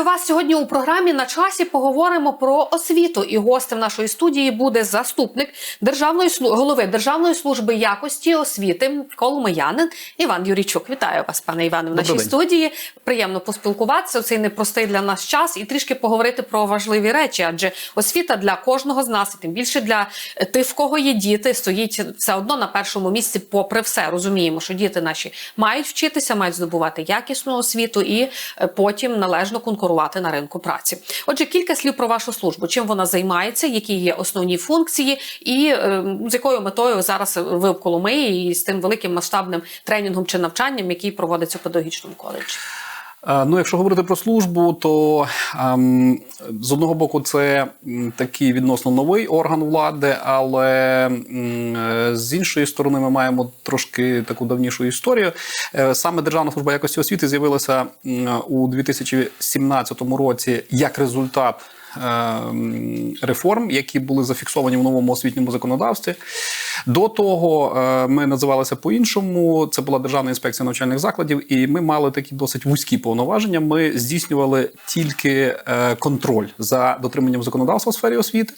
Вітаю вас сьогодні у програмі. На часі поговоримо про освіту. І гостем нашої студії буде заступник державної голови Державної служби якості освіти Коломиянин Іван Юрійчук. Вітаю вас, пане Іване, в нашій Добрий день. студії. Приємно поспілкуватися у цей непростий для нас час і трішки поговорити про важливі речі. Адже освіта для кожного з нас, і тим більше для е, тих, в кого є діти, стоїть все одно на першому місці, попри все. Розуміємо, що діти наші мають вчитися, мають здобувати якісну освіту і е, потім належно конкурувати на ринку праці. Отже, кілька слів про вашу службу. Чим вона займається, які є основні функції, і е, з якою метою зараз ви в Коломиї і з тим великим масштабним тренінгом чи навчанням, який проводиться в педагогічному коледжі. Е, Ну, якщо говорити про службу, то ем, з одного боку це такий відносно новий орган влади, але е, з іншої сторони ми маємо трошки таку давнішу історію. Е, Саме Державна служба якості освіти з'явилася у 2017 році як результат. Ем, Реформ, які були зафіксовані в новому освітньому законодавстві. До того е, ми називалися по-іншому. Це була Державна інспекція навчальних закладів, і ми мали такі досить вузькі повноваження. Ми здійснювали тільки е, контроль за дотриманням законодавства в сфері освіти.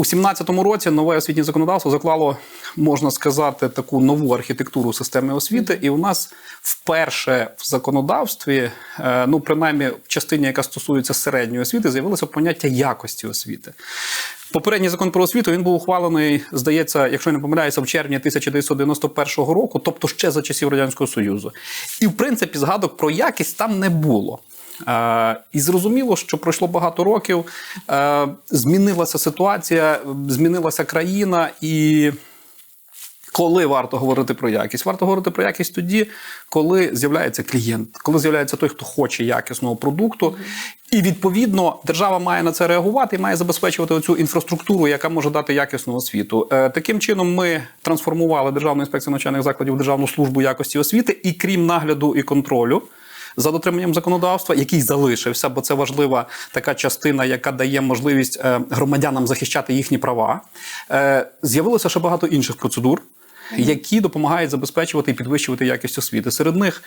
У 2017 році нове освітнє законодавство заклало, можна сказати, таку нову архітектуру системи освіти, і у нас вперше в законодавстві, е, ну принаймні в частині, яка стосується середньої освіти, з'явилося поняття якості освіти. Попередній закон про освіту він був ухвалений, здається, якщо я не помиляюся, в червні 1991 року, тобто ще за часів радянського союзу. І в принципі згадок про якість там не було. Е, і зрозуміло, що пройшло багато років, е, змінилася ситуація, змінилася країна, і коли варто говорити про якість? Варто говорити про якість тоді, коли з'являється клієнт, коли з'являється той, хто хоче якісного продукту. І відповідно держава має на це реагувати і має забезпечувати оцю інфраструктуру, яка може дати якісну освіту. Е, Таким чином, ми трансформували Державну інспекцію навчальних закладів в Державну службу якості освіти, і крім нагляду і контролю. За дотриманням законодавства, який залишився, бо це важлива така частина, яка дає можливість е, громадянам захищати їхні права. Е, З'явилося ще багато інших процедур, які допомагають забезпечувати і підвищувати якість освіти. Серед них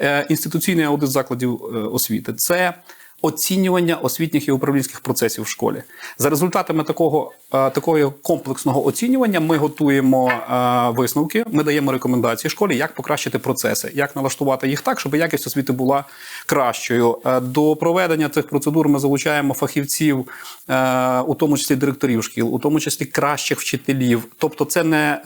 е, інституційний аудит закладів освіти. Це Оцінювання освітніх і управлінських процесів в школі за результатами такого е, такого комплексного оцінювання ми готуємо е, висновки. Ми даємо рекомендації школі, як покращити процеси, як налаштувати їх так, щоб якість освіти була кращою. Е, До проведення цих процедур ми залучаємо фахівців, у тому числі директорів шкіл, у тому числі кращих вчителів. Тобто, це не,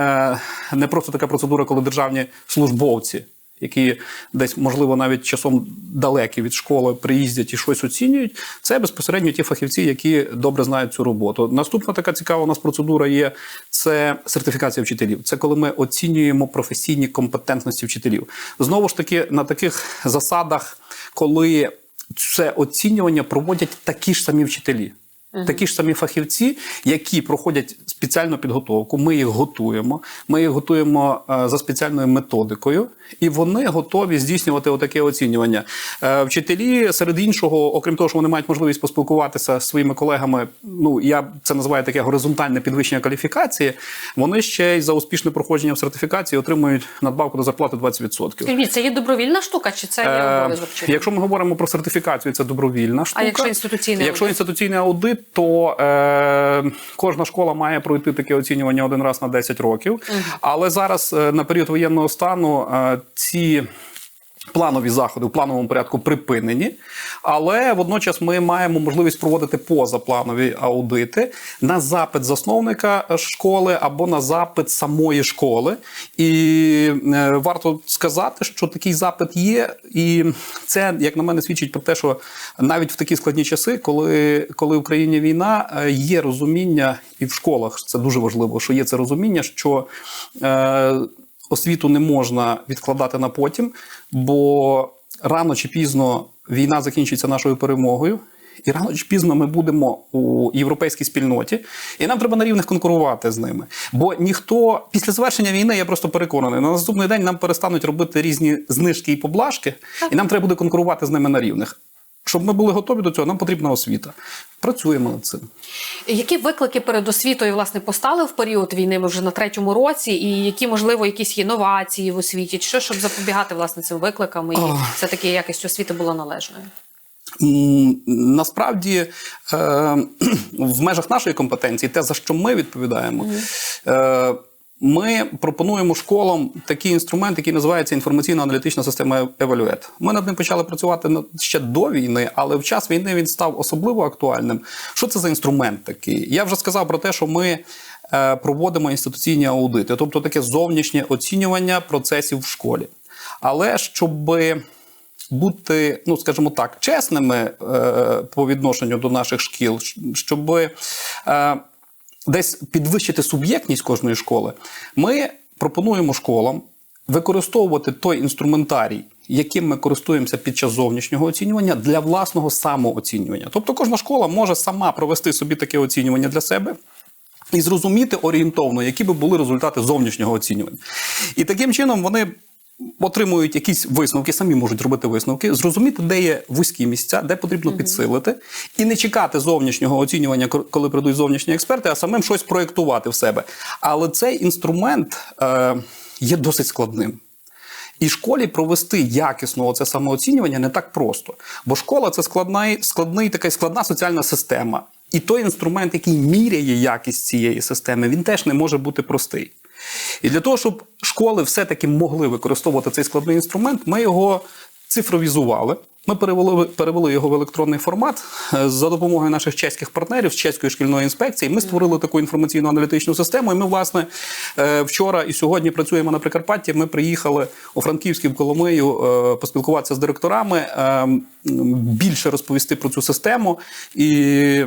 не просто така процедура, коли державні службовці які десь, можливо, навіть часом далекі від школи приїздять і щось оцінюють. Це безпосередньо ті фахівці, які добре знають цю роботу. Наступна така цікава у нас процедура є це сертифікація вчителів. Це коли ми оцінюємо професійні компетентності вчителів. Знову ж таки, на таких засадах, коли це оцінювання проводять такі ж самі вчителі. Такі ж самі фахівці, які проходять спеціальну підготовку, ми їх готуємо. Ми їх готуємо е, за спеціальною методикою, і вони готові здійснювати отаке оцінювання. Е, Вчителі, серед іншого, окрім того, що вони мають можливість поспілкуватися з своїми колегами. Ну я це називаю таке горизонтальне підвищення кваліфікації. Вони ще й за успішне проходження в сертифікації отримують надбавку до зарплати 20%. Скажіть, це є добровільна штука, чи це є Е, обов'язок? Якщо ми говоримо про сертифікацію, це добровільна штука. А якщо інституційний якщо інституційний аудит, то е, кожна школа має пройти таке оцінювання один раз на 10 років. Але зараз е, на період воєнного стану е, ці. Планові заходи в плановому порядку припинені, але водночас ми маємо можливість проводити позапланові аудити на запит засновника школи або на запит самої школи. І е, варто сказати, що такий запит є, і це, як на мене, свідчить про те, що навіть в такі складні часи, коли, коли в країні війна, е, є розуміння, і в школах це дуже важливо, що є це розуміння, що е, освіту не можна відкладати на потім, бо рано чи пізно війна закінчиться нашою перемогою. І рано чи пізно ми будемо у європейській спільноті, і нам треба на рівних конкурувати з ними. Бо ніхто після завершення війни, я просто переконаний, на наступний день нам перестануть робити різні знижки і поблажки, і нам треба буде конкурувати з ними на рівних. Щоб ми були готові до цього, нам потрібна освіта. Працюємо над цим. Які виклики перед освітою власне постали в період війни? Ми вже на третьому році, і які можливо якісь є новації в освіті? Що щоб запобігати власне цим викликам і все таки якість освіти була належною? Насправді, е, в межах нашої компетенції, те, за що ми відповідаємо, е, ми пропонуємо школам такий інструмент, який називається інформаційно-аналітична система Евалюет. Ми над ним почали працювати ще до війни, але в час війни він став особливо актуальним. Що це за інструмент такий? Я вже сказав про те, що ми е, проводимо інституційні аудити, тобто таке зовнішнє оцінювання процесів в школі. Але щоби бути, ну скажімо так, чесними е, по відношенню до наших шкіл, щоб е, десь підвищити суб'єктність кожної школи, ми пропонуємо школам використовувати той інструментарій, яким ми користуємося під час зовнішнього оцінювання для власного самооцінювання. Тобто кожна школа може сама провести собі таке оцінювання для себе. І зрозуміти орієнтовно, які би були результати зовнішнього оцінювання. І таким чином вони отримують якісь висновки, самі можуть робити висновки, зрозуміти, де є вузькі місця, де потрібно підсилити, і не чекати зовнішнього оцінювання, коли прийдуть зовнішні експерти, а самим щось проєктувати в себе. Але цей інструмент е, є досить складним. І школі провести якісно оце самооцінювання не так просто. Бо школа це складна, складний, така складна соціальна система. І той інструмент, який міряє якість цієї системи, він теж не може бути простий. І для того, щоб школи все-таки могли використовувати цей складний інструмент, ми його цифровізували. Ми перевели, перевели його в електронний формат Е, за допомогою наших чеських партнерів з чеської шкільної інспекції. Ми створили таку інформаційно-аналітичну систему. І ми, власне, е, вчора і сьогодні працюємо на Прикарпатті. Ми приїхали у Франківський в Коломию е, поспілкуватися з директорами, е, м, більше розповісти про цю систему і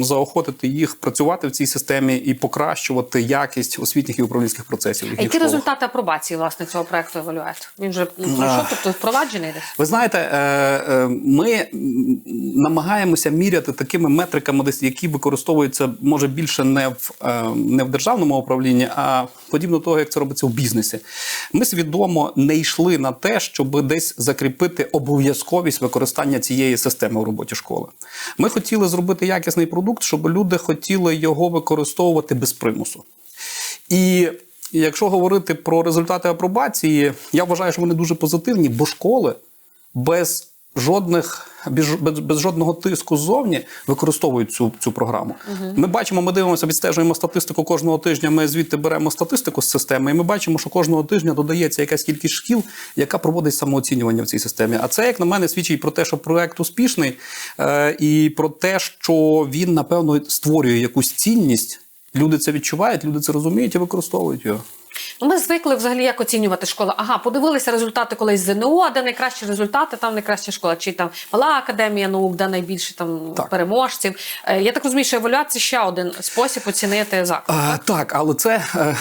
заохотити їх працювати в цій системі і покращувати якість освітніх і управлінських процесів. Які школах. результати апробації власне цього проекту Евалюет? Він вже ну, пройшов, тобто впроваджений десь? Ви знаєте, е, е, ми намагаємося міряти такими метриками, десь які використовуються може більше не в е, не в державному управлінні, а подібно того, як це робиться в бізнесі. Ми свідомо не йшли на те, щоб десь закріпити обов'язковість використання цієї системи в роботі школи. Ми хотіли зробити якісний продукт, щоб люди хотіли його використовувати без примусу. І якщо говорити про результати апробації, я вважаю, що вони дуже позитивні, бо школи без жодних без, без, без жодного тиску ззовні використовують цю, цю програму. Ми бачимо, ми дивимося, відстежуємо статистику кожного тижня. Ми звідти беремо статистику з системи, і ми бачимо, що кожного тижня додається якась кількість шкіл, яка проводить самооцінювання в цій системі. А це, як на мене, свідчить про те, що проект успішний, е, і про те, що він напевно створює якусь цінність. Люди це відчувають, люди це розуміють і використовують його. Ну, ми звикли взагалі як оцінювати школу. Ага, подивилися результати колись ЗНО, де найкращі результати, там найкраща школа, чи там мала академія наук, де найбільше там Так. переможців. Е, Я так розумію, що еволюція ще один спосіб оцінити заклад. А, так, але це е,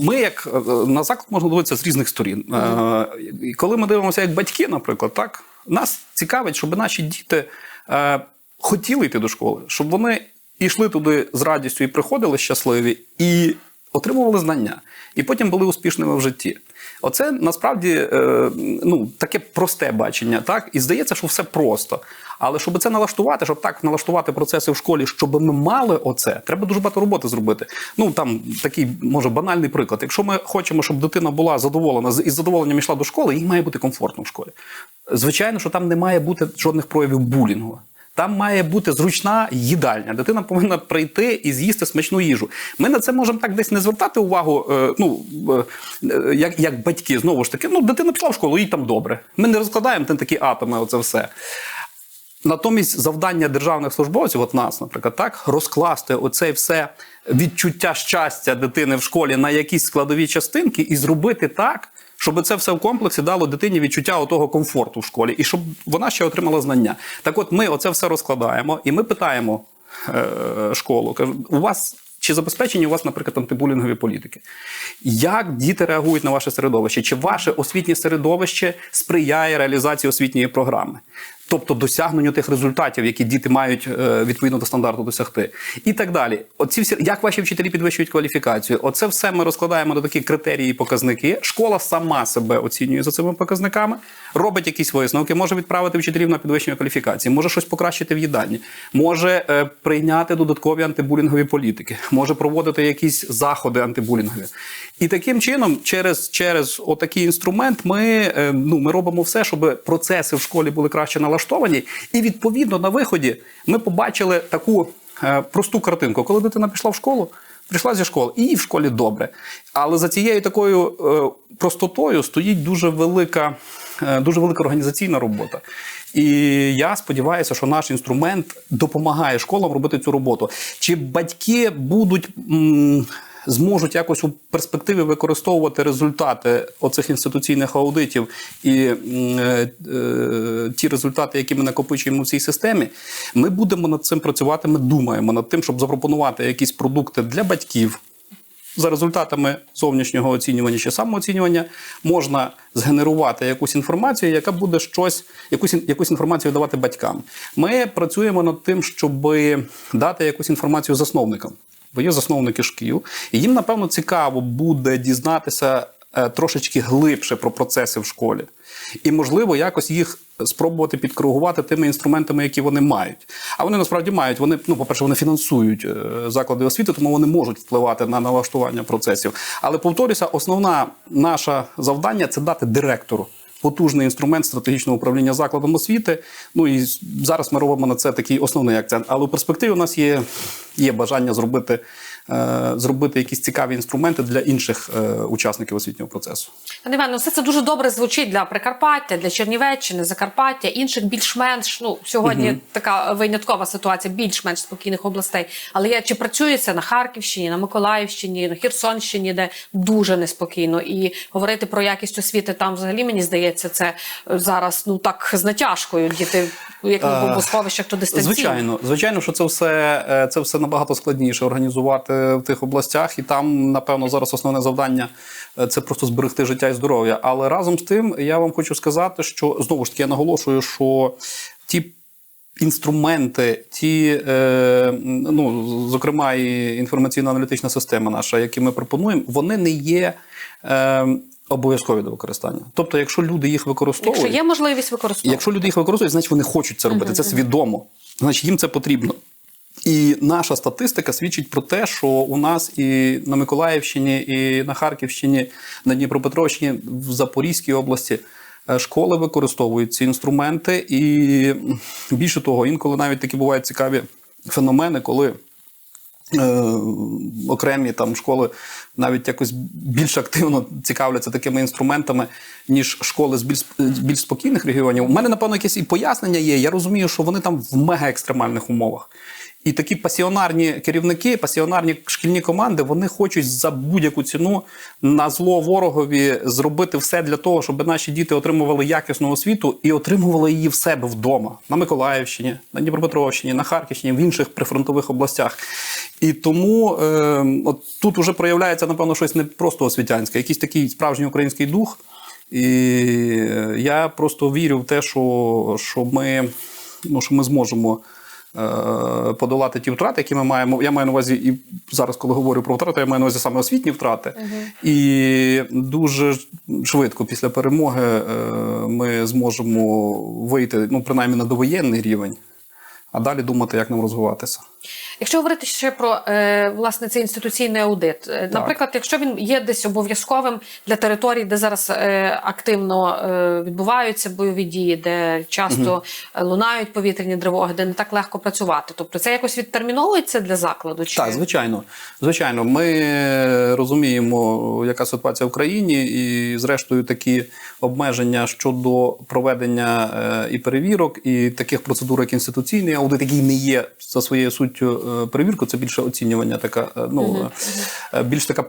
ми як е, на заклад можна дивитися з різних сторін. Е, І коли ми дивимося як батьки, наприклад, так нас цікавить, щоб наші діти е, хотіли йти до школи, щоб вони йшли туди з радістю і приходили щасливі, і отримували знання, і потім були успішними в житті. Оце насправді е, ну, таке просте бачення, так? І здається, що все просто. Але щоб це налаштувати, щоб так налаштувати процеси в школі, щоб ми мали оце, треба дуже багато роботи зробити. Ну там такий може банальний приклад. Якщо ми хочемо, щоб дитина була задоволена з- із задоволенням йшла до школи, їй має бути комфортно в школі. Звичайно, що там не має бути жодних проявів булінгу. Там має бути зручна їдальня. Дитина повинна прийти і з'їсти смачну їжу. Ми на це можемо так десь не звертати увагу. е, Ну е, як, як батьки, знову ж таки, ну дитина пішла в школу, їй там добре. Ми не розкладаємо на такі атоми. Оце все. Натомість завдання державних службовців, от нас, наприклад, так розкласти оце все відчуття щастя дитини в школі на якісь складові частинки і зробити так, щоб це все в комплексі дало дитині відчуття отого комфорту в школі, і щоб вона ще отримала знання. Так, от ми оце все розкладаємо, і ми питаємо е, школу: у вас. Чи забезпечені у вас, наприклад, антибулінгові політики? Як діти реагують на ваше середовище? Чи ваше освітнє середовище сприяє реалізації освітньої програми? Тобто досягненню тих результатів, які діти мають е, відповідно до стандарту досягти, і так далі. Оці всі як ваші вчителі підвищують кваліфікацію? Оце все ми розкладаємо на такі критерії і показники. Школа сама себе оцінює за цими показниками, робить якісь висновки, може відправити вчителів на підвищення кваліфікації, може щось покращити в їдальні, може е, прийняти додаткові антибулінгові політики, може проводити якісь заходи антибулінгові. І таким чином, через, через отакий інструмент, ми, е, ну, ми робимо все, щоб процеси в школі були краще налаштовані. І відповідно на виході ми побачили таку е, просту картинку. Коли дитина пішла в школу, прийшла зі школи, і їй в школі добре. Але за цією такою е, простотою стоїть дуже велика, е, дуже велика організаційна робота. І я сподіваюся, що наш інструмент допомагає школам робити цю роботу. Чи батьки будуть. м, Зможуть якось у перспективі використовувати результати оцих інституційних аудитів і е, е, ті результати, які ми накопичуємо в цій системі. Ми будемо над цим працювати. Ми думаємо над тим, щоб запропонувати якісь продукти для батьків, за результатами зовнішнього оцінювання чи самооцінювання можна згенерувати якусь інформацію, яка буде щось, якусь, якусь інформацію давати батькам. Ми працюємо над тим, щоб дати якусь інформацію засновникам. Бо є засновники шкіл, і їм, напевно, цікаво буде дізнатися е, трошечки глибше про процеси в школі. І, можливо, якось їх спробувати підкоригувати тими інструментами, які вони мають. А вони насправді мають. Вони, ну, по-перше, вони фінансують е, заклади освіти, тому вони можуть впливати на налаштування процесів. Але повторюся, основна наша завдання це дати директору. Потужний інструмент стратегічного управління закладом освіти. Ну і зараз ми робимо на це такий основний акцент. Але у перспективі у нас є, є бажання зробити, зробити якісь цікаві інструменти для інших е, учасників освітнього процесу. Пане Іване, все це дуже добре звучить для Прикарпаття, для Чернівеччини, Закарпаття, інших більш-менш ну сьогодні така виняткова ситуація, більш-менш спокійних областей. Але я чи працює це на Харківщині, на Миколаївщині, на Херсонщині, де дуже неспокійно, і говорити про якість освіти там, взагалі мені здається, це е, зараз ну так з натяжкою. Діти як на бомбосховищах, то дистанційно. Звичайно, звичайно, що це все, е, це все набагато складніше організувати в тих областях, і там, напевно, зараз основне завдання е, це просто зберегти життя і здоров'я. Але разом з тим, я вам хочу сказати, що знову ж таки я наголошую, що ті. Інструменти, ті, е, ну зокрема, і інформаційно-аналітична система наша, які ми пропонуємо, вони не є е, обов'язкові до використання. Тобто, якщо люди їх використовують, Якщо є можливість використовувати. Якщо люди їх використовують, значить вони хочуть це робити. Це свідомо. Значить, їм це потрібно. І наша статистика свідчить про те, що у нас і на Миколаївщині, і на Харківщині, на Дніпропетровщині, в Запорізькій області е, школи використовують ці інструменти. І більше того, інколи навіть такі бувають цікаві феномени, коли е, окремі там школи навіть якось більш активно цікавляться такими інструментами, ніж школи з більш, більш спокійних регіонів. У мене, напевно, якесь і пояснення є. Я розумію, що вони там в мега екстремальних умовах. І такі пасіонарні керівники, пасіонарні шкільні команди, вони хочуть за будь-яку ціну на зло ворогові зробити все для того, щоб наші діти отримували якісну освіту і отримували її в себе вдома на Миколаївщині, на Дніпропетровщині, на Харківщині, в інших прифронтових областях. І тому е, от тут вже проявляється, напевно, щось не просто освітянське, якийсь такий справжній український дух. І е, я просто вірю в те, що, що, ми, ну, що ми зможемо подолати ті втрати, які ми маємо. Я маю на увазі, і зараз, коли говорю про втрати, я маю на увазі саме освітні втрати. І дуже швидко після перемоги е, ми зможемо вийти, ну, принаймні, на довоєнний рівень, а далі думати, як нам розвиватися. Якщо говорити ще про е, власне цей інституційний аудит, е, наприклад, якщо він є десь обов'язковим для територій, де зараз е, активно відбуваються бойові дії, де часто е, лунають повітряні тривоги, де не так легко працювати, тобто це якось відтерміновується для закладу? Чи Так, звичайно. Звичайно, ми розуміємо, яка ситуація в країні, і зрештою такі обмеження щодо проведення е, і перевірок, і таких процедур, як інституційний аудит, який не є за своєю суттю е, перевіркою, це більше оцінювання, така е, ну більш така.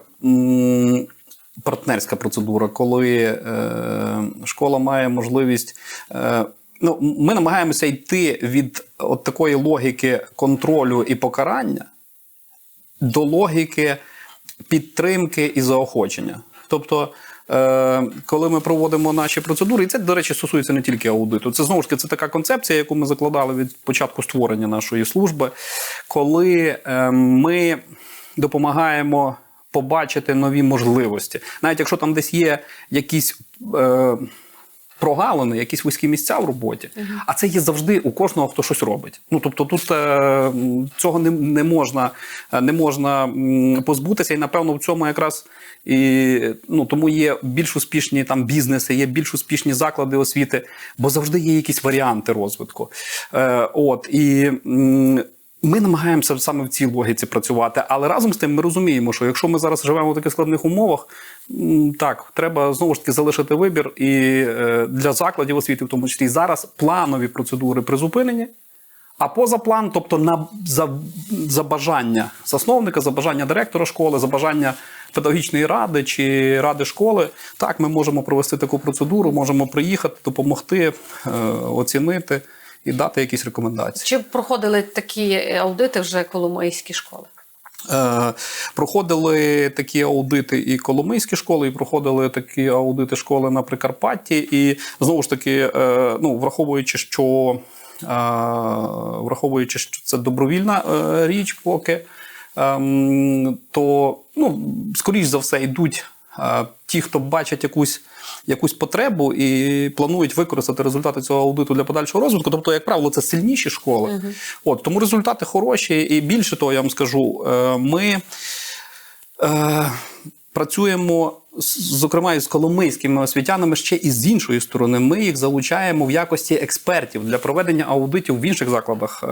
Партнерська процедура, коли е, школа має можливість. Е, ну, ми намагаємося йти від от такої логіки контролю і покарання до логіки підтримки і заохочення. Тобто, коли ми проводимо наші процедури, і це, до речі, стосується не тільки аудиту. Це знову ж таки це така концепція, яку ми закладали від початку створення нашої служби, коли е, ми допомагаємо побачити нові можливості. Навіть якщо там десь є якісь. Прогалини, якісь вузькі місця в роботі, а це є завжди у кожного, хто щось робить. Ну тобто, тут е, цього не, не можна е, не можна позбутися, і напевно в цьому якраз і ну тому є більш успішні там бізнеси, є більш успішні заклади освіти, бо завжди є якісь варіанти розвитку. Е, от і. м, ми намагаємося саме в цій логіці працювати, але разом з тим ми розуміємо, що якщо ми зараз живемо в таких складних умовах, так треба знову ж таки залишити вибір і е, для закладів освіти, в тому числі зараз планові процедури призупинені. А поза план, тобто на за, за бажання засновника, за бажання директора школи, за бажання педагогічної ради чи ради школи, так ми можемо провести таку процедуру, можемо приїхати, допомогти, е, оцінити і дати якісь рекомендації. Чи проходили такі аудити вже коломийські школи? Е, проходили такі аудити і коломийські школи, і проходили такі аудити школи на Прикарпатті. І знову ж таки, е, ну, враховуючи, що е, враховуючи, що це добровільна річ, поки, ем, то ну, скоріш за все йдуть ті, хто бачать якусь. Якусь потребу і планують використати результати цього аудиту для подальшого розвитку. Тобто, як правило, це сильніші школи. От тому результати хороші, і більше того, я вам скажу, е, ми е, працюємо зокрема із коломийськими освітянами ще і з іншої сторони. Ми їх залучаємо в якості експертів для проведення аудитів в інших закладах е,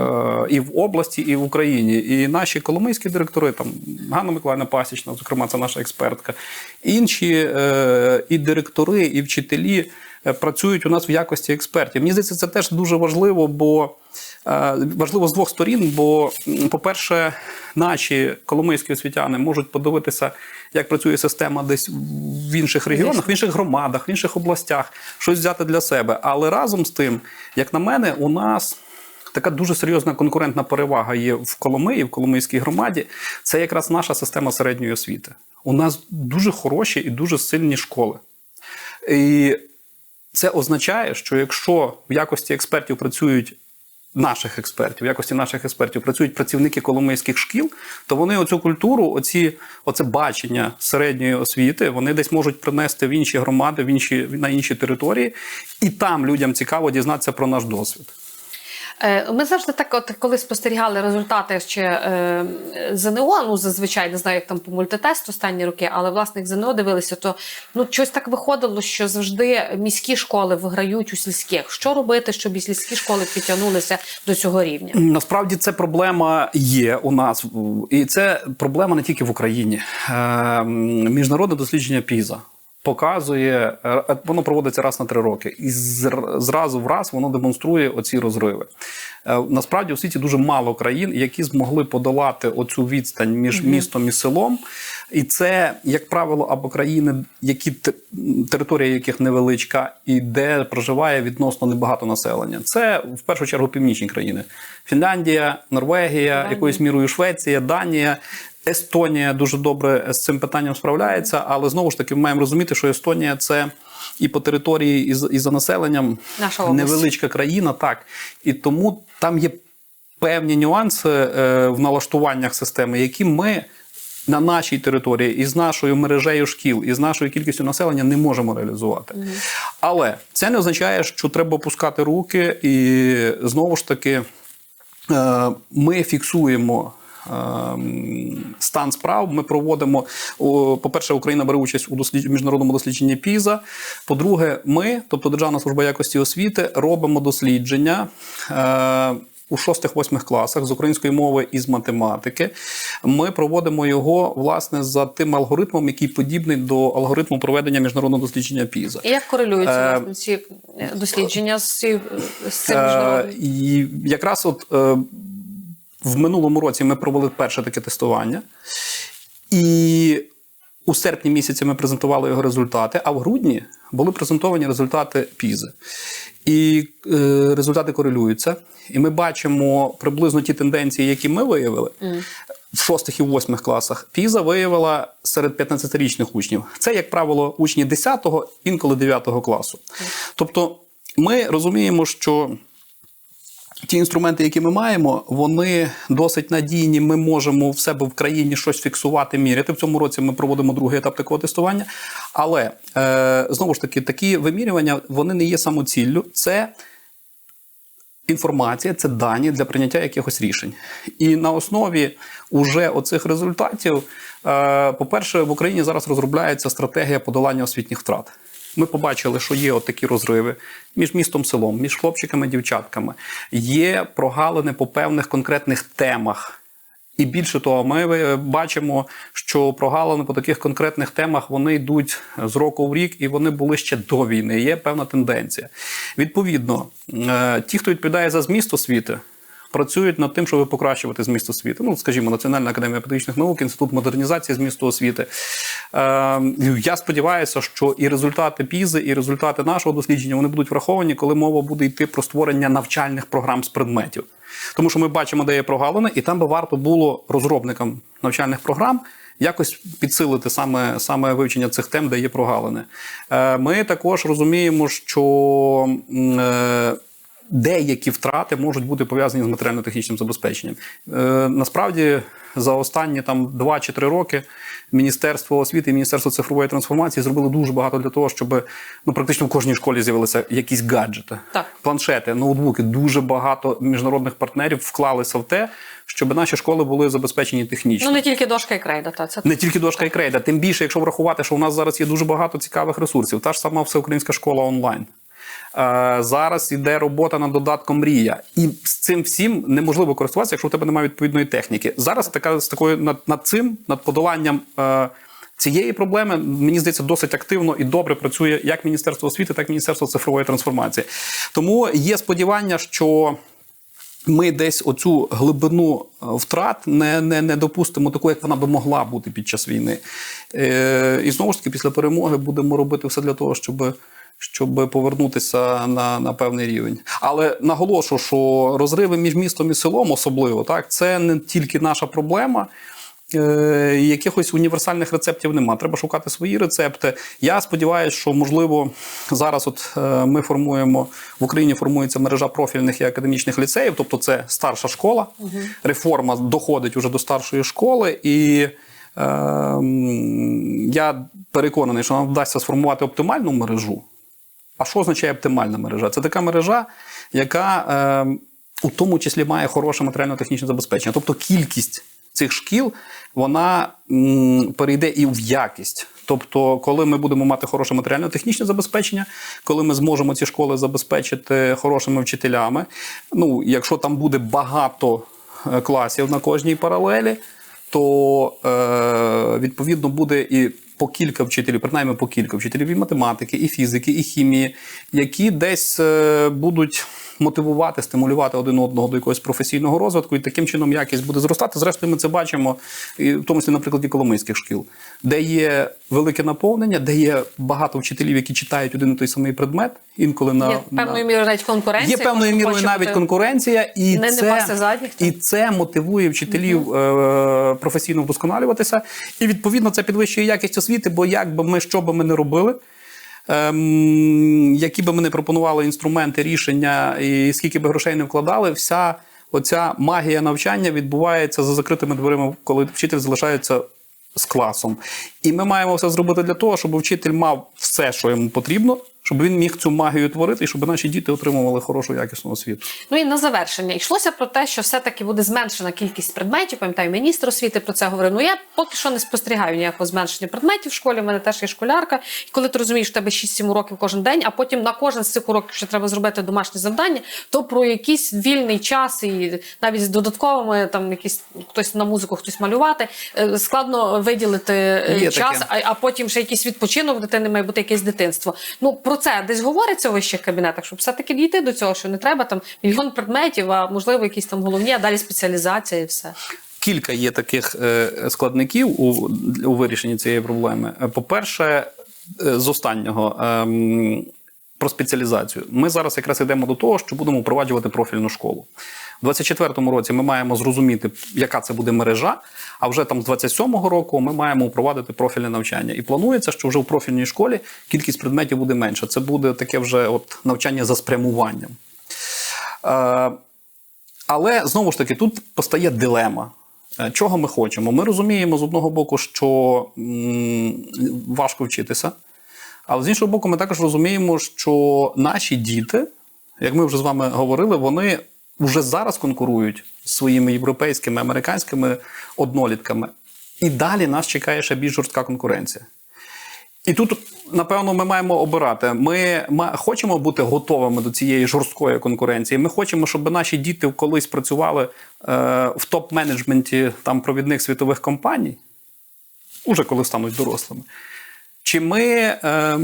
і в області, і в Україні. І наші коломийські директори, там Ганна Миколаївна Пасічна, зокрема, це наша експертка, інші е, і директори, і вчителі. е, Працюють у нас в якості експертів. Мені здається, це теж дуже важливо, бо важливо з двох сторін. Бо, по-перше, наші коломийські освітяни можуть подивитися, як працює система десь в інших регіонах, в інших громадах, в інших областях, щось взяти для себе. Але разом з тим, як на мене, у нас. Така дуже серйозна конкурентна перевага є в Коломиї, в Коломийській громаді. Це якраз наша система середньої освіти. У нас дуже хороші і дуже сильні школи. І це означає, що якщо в якості експертів працюють наших експертів, в якості наших експертів працюють працівники коломийських шкіл, то вони оцю культуру, оці, оце бачення середньої освіти, вони десь можуть принести в інші громади, в інші, на інші території, і там людям цікаво дізнатися про наш досвід. Е, Ми завжди так, от коли спостерігали результати ще е, ЗНО, ну зазвичай не знаю, як там по мультитесту останні роки, але власне як ЗНО дивилися, то ну щось так виходило, що завжди міські школи виграють у сільських. Що робити, щоб і сільські школи підтягнулися до цього рівня? Насправді це проблема є у нас, і це проблема не тільки в Україні. Е, Міжнародне дослідження ПІЗа показує, е, воно проводиться раз на три роки, і зразу в раз воно демонструє оці розриви. Е, Насправді у світі дуже мало країн, які змогли подолати оцю відстань між містом і селом. І це, як правило, або країни, які територія яких невеличка, і де проживає відносно небагато населення. Це в першу чергу північні країни: Фінляндія, Норвегія, якоюсь мірою Швеція, Данія. Естонія дуже добре з цим питанням справляється, але знову ж таки ми маємо розуміти, що Естонія це і по території, і за, і за населенням Наша невеличка країна, так. І тому там є певні нюанси е, в налаштуваннях системи, які ми на нашій території із нашою мережею шкіл, і з нашою кількістю населення не можемо реалізувати. Але це не означає, що треба опускати руки, і знову ж таки е, ми фіксуємо. Ем, Стан справ ми проводимо. По-перше, Україна бере участь у дослід... міжнародному дослідженні ПІЗа. По-друге, ми, тобто Державна служба якості освіти, робимо дослідження е, у 6-8 класах з української мови і з математики. Ми проводимо його власне за тим алгоритмом, який подібний до алгоритму проведення міжнародного дослідження ПІЗа. І як корелюються Е, власне ці е, дослідження з, з цим Е, міжнародним? І якраз от е, в минулому році ми провели перше таке тестування. І у серпні місяці ми презентували його результати, а в грудні були презентовані результати ПІЗи. І е, результати корелюються. І ми бачимо приблизно ті тенденції, які ми виявили. в шостих і восьмих класах, Піза виявила серед 15-річних учнів. Це, як правило, учні 10-го, інколи 9-го класу. Тобто, ми розуміємо, що ті інструменти, які ми маємо, вони досить надійні. Ми можемо в себе в країні щось фіксувати, міряти. В цьому році ми проводимо другий етап такого тестування. Але е, знову ж таки, такі вимірювання вони не є самоціллю. Це інформація, це дані для прийняття якихось рішень. І на основі уже оцих результатів, е, по-перше, в Україні зараз розробляється стратегія подолання освітніх втрат. Ми побачили, що є такі розриви між містом селом, між хлопчиками дівчатками. Є прогалини по певних конкретних темах. І більше того, ми е, бачимо, що прогалини по таких конкретних темах вони йдуть з року в рік, і вони були ще до війни. Є певна тенденція. Відповідно, е, ті, хто відповідає за зміст освіти, працюють над тим, щоб покращувати зміст освіти. Ну, скажімо, Національна академія педагогічних наук, інститут модернізації змісту освіти. Е, Я сподіваюся, що і результати пізи, і результати нашого дослідження вони будуть враховані, коли мова буде йти про створення навчальних програм з предметів. Тому що ми бачимо, де є прогалини, і там би варто було розробникам навчальних програм. Якось підсилити саме, саме вивчення цих тем, де є прогалини. Е, Ми також розуміємо, що е, деякі втрати можуть бути пов'язані з матеріально-технічним забезпеченням. Е, Насправді, за останні там 2 чи 3 роки Міністерство освіти і Міністерство цифрової трансформації зробили дуже багато для того, щоб ну практично в кожній школі з'явилися якісь гаджети, Так. планшети, ноутбуки. Дуже багато міжнародних партнерів вклалися в те, щоб наші школи були забезпечені технічно. Ну не тільки дошка і крейда, та це Не тільки дошка і крейда, тим більше, якщо врахувати, що у нас зараз є дуже багато цікавих ресурсів. Та ж сама всеукраїнська школа онлайн. Е, зараз іде робота над додатком Мрія, і з цим всім неможливо користуватися, якщо у тебе немає відповідної техніки. Зараз така з такою над, над цим, над подоланням. Е, Цієї проблеми мені здається досить активно і добре працює як Міністерство освіти, так і Міністерство цифрової трансформації. Тому є сподівання, що ми десь оцю глибину е, втрат не, не, не допустимо таку, як вона би могла бути під час війни. Е, і знову ж таки, після перемоги будемо робити все для того, щоб. Щоб повернутися на, на певний рівень, але наголошу, що розриви між містом і селом, особливо так, це не тільки наша проблема. Е, якихось універсальних рецептів нема. Треба шукати свої рецепти. Я сподіваюся, що можливо зараз от е, ми формуємо в Україні формується мережа профільних і академічних ліцеїв, тобто це старша школа. Реформа доходить уже до старшої школи, і е, я переконаний, що нам вдасться сформувати оптимальну мережу. А що означає оптимальна мережа? Це така мережа, яка е, у тому числі має хороше матеріально-технічне забезпечення. Тобто кількість цих шкіл вона м, перейде і в якість. Тобто, коли ми будемо мати хороше матеріально-технічне забезпечення, коли ми зможемо ці школи забезпечити хорошими вчителями, ну якщо там буде багато е, класів на кожній паралелі, то е, відповідно буде і по кілька вчителів, принаймні по кілька вчителів і математики, і фізики, і хімії, які десь е, будуть мотивувати, стимулювати один одного до якогось професійного розвитку, і таким чином якість буде зростати. Зрештою, ми це бачимо, і в тому числі, наприклад, і коломийських шкіл, де є велике наповнення, де є багато вчителів, які читають один і той самий предмет, інколи на є певною мірою навіть конкуренція. Є певною мірою навіть бути- конкуренція, і Не- не це, задніх, і це мотивує вчителів е, професійно вдосконалюватися. І відповідно це підвищує якість освіти, бо як би ми що би ми не робили. Ем, які би ми не пропонували інструменти, рішення і скільки би грошей не вкладали, вся оця магія навчання відбувається за закритими дверима, коли вчитель залишається з класом. І ми маємо все зробити для того, щоб вчитель мав все, що йому потрібно, щоб він міг цю магію творити, і щоб наші діти отримували хорошу якісну освіту. Ну і на завершення йшлося про те, що все-таки буде зменшена кількість предметів. Пам'ятаю, міністр освіти про це говорив. Ну я поки що не спостерігаю ніякого зменшення предметів в школі. У мене теж є школярка. І коли ти розумієш, що в тебе 6-7 уроків кожен день, а потім на кожен з цих уроків ще треба зробити домашнє завдання, то про якийсь вільний час і навіть з додатковими там якісь хтось на музику, хтось малювати, е, складно виділити е, Є час, таке. а, а потім ще якийсь відпочинок дитини має бути якесь дитинство. Ну про це десь говориться у вищих кабінетах, щоб все-таки дійти до цього, що не треба там мільйон предметів, а можливо якісь там головні, а далі спеціалізація і все. Кілька є таких е, складників у, у вирішенні цієї проблеми. Е, По-перше, е, з останнього. Про спеціалізацію. Ми зараз якраз йдемо до того, що будемо впроваджувати профільну школу. У 2024 році ми маємо зрозуміти, яка це буде мережа. А вже там з 27-го року ми маємо впровадити профільне навчання. І планується, що вже в профільній школі кількість предметів буде менша. Це буде таке вже от навчання за спрямуванням. Е, але знову ж таки, тут постає дилема. Е, Чого ми хочемо? Ми розуміємо з одного боку, що м, важко вчитися, але з іншого боку, ми також розуміємо, що наші діти, як ми вже з вами говорили, вони вже зараз конкурують з своїми європейськими, американськими однолітками. І далі нас чекає ще більш жорстка конкуренція. І тут, напевно, ми маємо обирати. Ми, хочемо бути готовими до цієї жорсткої конкуренції. Ми хочемо, щоб наші діти колись працювали е, в топ-менеджменті там провідних світових компаній, уже коли стануть дорослими. Чи ми, ем,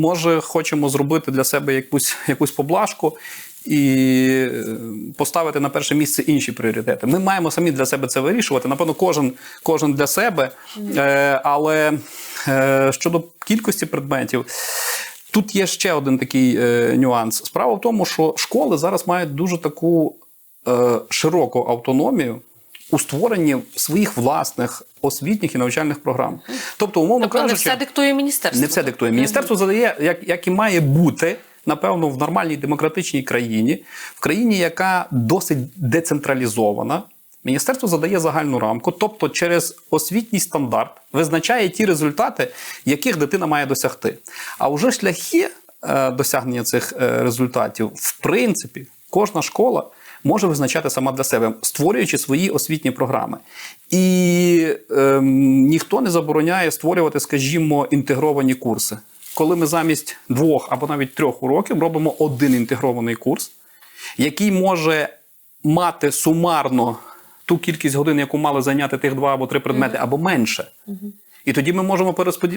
може, хочемо зробити для себе якусь, якусь поблажку і е, поставити на перше місце інші пріоритети? Ми маємо самі для себе це вирішувати. Напевно, кожен, кожен для себе. Е, але е, щодо кількості предметів, тут є ще один такий е, нюанс. Справа в тому, що школи зараз мають дуже таку е, широку автономію у створенні своїх власних освітніх і навчальних програм. Тобто, умовно Тобто не все диктує міністерство. не все диктує. Міністерство задає, як, як і має бути, напевно, в нормальній демократичній країні, в країні, яка досить децентралізована. Міністерство задає загальну рамку, тобто через освітній стандарт визначає ті результати, яких дитина має досягти. А вже шляхи е, досягнення цих е, результатів, в принципі, кожна школа може визначати сама для себе, створюючи свої освітні програми. І ем, ніхто не забороняє створювати, скажімо, інтегровані курси. Коли ми замість двох або навіть трьох уроків робимо один інтегрований курс, який може мати сумарно ту кількість годин, яку мали зайняти тих два або три предмети, або менше. І тоді ми можемо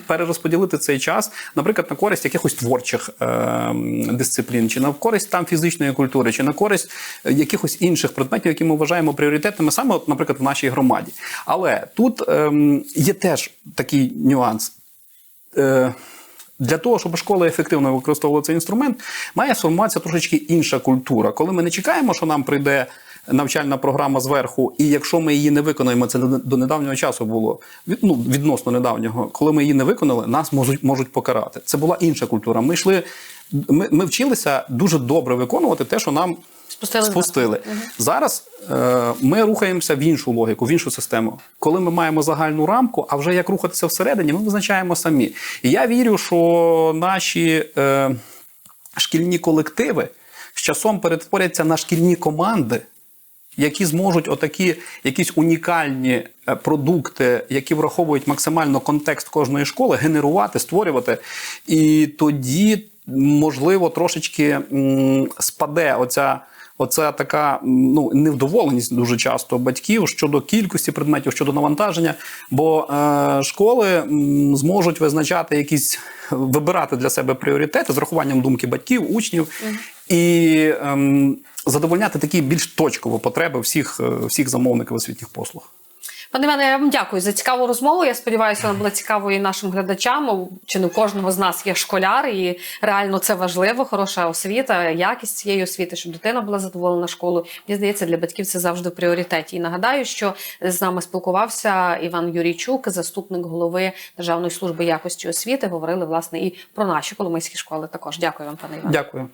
перерозподілити цей час, наприклад, на користь якихось творчих е, дисциплін, чи на користь там фізичної культури, чи на користь е, якихось інших предметів, які ми вважаємо пріоритетними, саме, от, наприклад, в нашій громаді. Але тут ем, є теж такий нюанс. Е, для того, щоб школа ефективно використовувала цей інструмент, має сформуватися трошечки інша культура. Коли ми не чекаємо, що нам прийде навчальна програма зверху, і якщо ми її не виконаємо, це до недавнього часу було від- ну, відносно недавнього. Коли ми її не виконали, нас можуть можуть покарати. Це була інша культура. Ми йшли, ми, ми вчилися дуже добре виконувати те, що нам Спустили спустили. Зараз е, ми рухаємося в іншу логіку, в іншу систему. Коли ми маємо загальну рамку, а вже як рухатися всередині, ми визначаємо самі. І я вірю, що наші е, шкільні колективи з часом перетворяться на шкільні команди. Які зможуть отакі якісь унікальні е, продукти, які враховують максимально контекст кожної школи, генерувати, створювати. І тоді, можливо, трошечки спаде оця. Оце така ну, невдоволеність дуже часто батьків щодо кількості предметів, щодо навантаження. Бо е, школи м, зможуть визначати якісь вибирати для себе пріоритети з рахуванням думки батьків, учнів і ем, задовольняти такі більш точкові потреби всіх, е, всіх замовників освітніх послуг. Пане Іване, я вам дякую за цікаву розмову. Я сподіваюся, вона була цікавою і нашим глядачам. Чи не у кожного з нас є школяр, і реально це важливо. Хороша освіта, якість цієї освіти, щоб дитина була задоволена школою. Мені здається, для батьків це завжди в пріоритеті. І нагадаю, що з нами спілкувався Іван Юрійчук, заступник голови Державної служби якості освіти. Говорили власне і про наші коломийські школи. Також дякую вам, пане Іване. Дякую.